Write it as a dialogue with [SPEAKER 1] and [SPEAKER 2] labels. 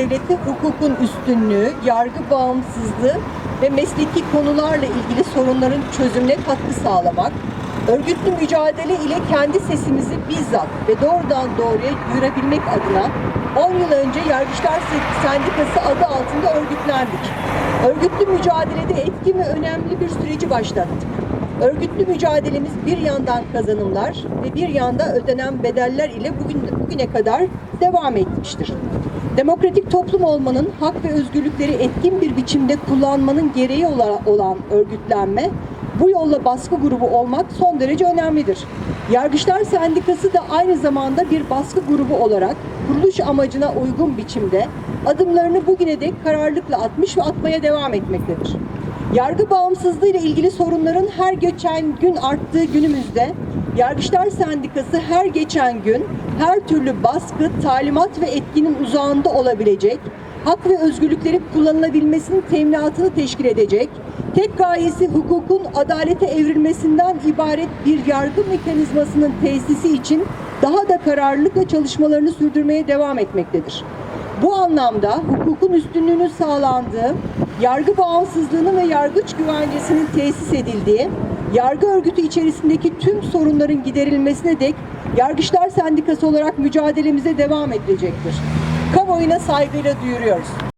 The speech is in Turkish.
[SPEAKER 1] Devleti hukukun üstünlüğü, yargı bağımsızlığı ve mesleki konularla ilgili sorunların çözümüne katkı sağlamak, örgütlü mücadele ile kendi sesimizi bizzat ve doğrudan doğruya duyurabilmek adına 10 yıl önce Yargıçlar Sendikası adı altında örgütlendik. Örgütlü mücadelede etkin ve önemli bir süreci başlattık. Örgütlü mücadelemiz bir yandan kazanımlar ve bir yanda ödenen bedeller ile bugün, bugüne kadar devam etmiştir. Demokratik toplum olmanın hak ve özgürlükleri etkin bir biçimde kullanmanın gereği ola- olan örgütlenme, bu yolla baskı grubu olmak son derece önemlidir. Yargıçlar Sendikası da aynı zamanda bir baskı grubu olarak kuruluş amacına uygun biçimde adımlarını bugüne dek kararlılıkla atmış ve atmaya devam etmektedir. Yargı bağımsızlığı ile ilgili sorunların her geçen gün arttığı günümüzde Yargıçlar Sendikası her geçen gün her türlü baskı, talimat ve etkinin uzağında olabilecek, hak ve özgürlüklerin kullanılabilmesinin teminatını teşkil edecek, tek gayesi hukukun adalete evrilmesinden ibaret bir yargı mekanizmasının tesisi için daha da kararlılıkla çalışmalarını sürdürmeye devam etmektedir. Bu anlamda hukukun üstünlüğünün sağlandığı, yargı bağımsızlığının ve yargıç güvencesinin tesis edildiği, yargı örgütü içerisindeki tüm sorunların giderilmesine dek Yargıçlar Sendikası olarak mücadelemize devam edilecektir. Kamuoyuna saygıyla duyuruyoruz.